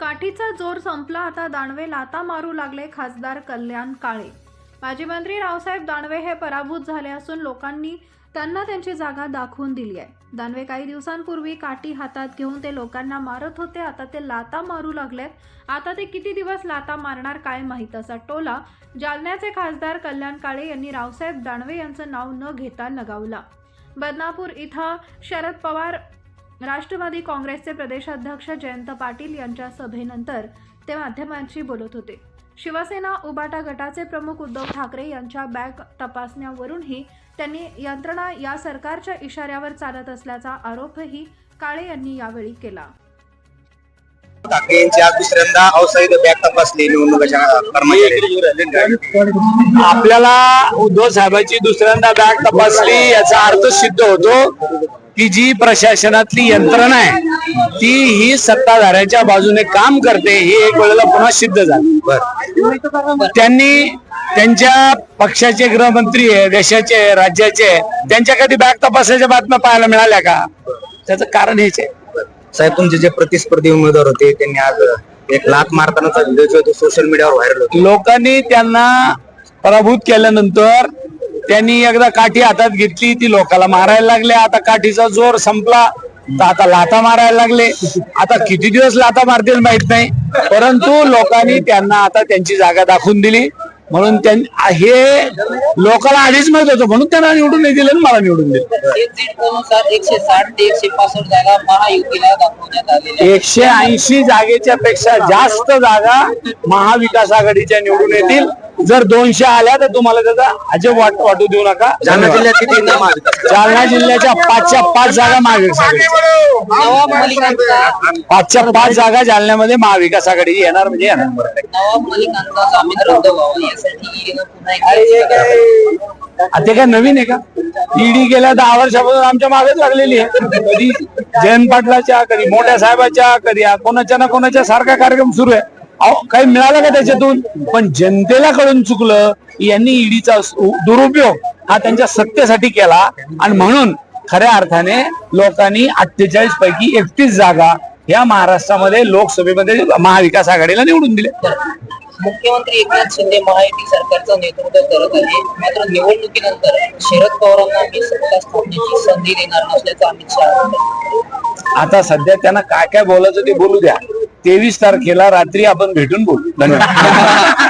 काठीचा जोर संपला आता दानवे लाता मारू लागले खासदार कल्याण काळे. माजी मंत्री रावसाहेब दानवे हे पराभूत झाले असून लोकांनी त्यांना त्यांची जागा दाखवून दिली आहे. दानवे काही दिवसांपूर्वी काठी हातात घेऊन ते लोकांना मारत होते आता ते लाता मारू लागलेत. आता ते किती दिवस लाता मारणार काय माहीत असा टोला जालन्याचे खासदार कल्याण काळे यांनी रावसाहेब दानवे यांचं नाव न घेता लगावला बदनापूर इथं शरद पवार राष्ट्रवादी काँग्रेसचे प्रदेशाध्यक्ष जयंत पाटील यांच्या सभेनंतर ते माध्यमांशी बोलत होते. शिवसेना उबाटा गटाचे प्रमुख उद्धव ठाकरे यांच्या बॅग तपासण्यावरूनही त्यांनी यंत्रणा या सरकारच्या इशाऱ्यावर चालत असल्याचा आरोपही काळे यांनी यावेळी केला. ठाकरे यांची आज दुसऱ्यांदा बॅग तपासली निवडणुकीच्या कर्मचारी आपल्याला उद्धव साहेबांची दुसऱ्यांदा बॅग तपासली याचा अर्थ सिद्ध होतो. की जी प्रशासनातली यंत्रणा आहे ती ही सत्ताधाऱ्याच्या बाजूने काम करते हे एक वेळेला पुन्हा सिद्ध झालं. त्यांनी त्यांच्या पक्षाचे गृहमंत्री आहे देशाचे राज्याचे त्यांच्या कधी बॅग तपासाच्या बातम्या पाहायला मिळाल्या का? त्याचं कारण हेच आहे. साहेब तुमचे जे प्रतिस्पर्धी उमेदवार होते त्यांनी आज एक लात मारतानाचा व्हिडिओ जो तो सोशल मीडियावर व्हायरल होतो. लोकांनी त्यांना पराभूत केल्यानंतर त्यांनी एकदा काठी हातात घेतली ती लोकाला मारायला लागले. आता काठीचा जोर संपला तर आता लाथा मारायला लागले. आता किती दिवस लाथा मारतील माहीत नाही. परंतु लोकांनी त्यांना आता त्यांची जागा दाखवून दिली. म्हणून हे लोकांना आधीच माहीत होतं. म्हणून त्यांना निवडून नाही दिलं आणि मला निवडून दिलं. एकशे साठ ते एकशे पासष्ट जागा महायुतीला दाखवण्यात आलेल्या एकशे ऐंशी जागेच्या पेक्षा जास्त जागा महाविकास आघाडीच्या निवडून येतील. जर दोनशे आल्या तर तुम्हाला त्याचा अजब वाट वाटू देऊ नका. जालना जिल्ह्यात किती? जालना जिल्ह्याच्या पाचच्या पाच जागा महाविकास आघाडी नवाब मलिकांचा पाचच्या पाच जागा जालन्यामध्ये महाविकास आघाडी येणार म्हणजे येणार. नवाब मलिकांचा जामीन रद्द व्हावा यासाठी पुन्हा एकदा आ, ते काय नवीन आहे का? ईडी गेल्या दहा वर्षापासून आमच्या मागेच लागलेली आहे. कधी जयंत पाटलाच्या कधी मोठ्या साहेबाच्या कधी कोणाच्या ना कोणाच्या सारखा कार्यक्रम सुरू आहे. काही मिळालं का त्याच्यातून? पण जनतेला कळून चुकलं यांनी ईडीचा दुरुपयोग हा त्यांच्या सत्तेसाठी केला. आणि म्हणून खऱ्या अर्थाने लोकांनी अठ्ठेचाळीस पैकी एकतीस जागा या महाराष्ट्रामध्ये लोकसभेमध्ये महाविकास आघाडीला निवडून दिले मुख्यमंत्री एकनाथ शिंदे महायुती सरकारचं नेतृत्व करत आहे मात्र निवडणुकीनंतर शरद पवारांना मी सत्ता स्थापनेची संधी देणार नसल्याचं अमित शहा. आता सध्या त्यांना काय काय बोलायचं ते बोलू द्या. तेवीस तारखेला रात्री आपण भेटून बोलू. धन्यवाद.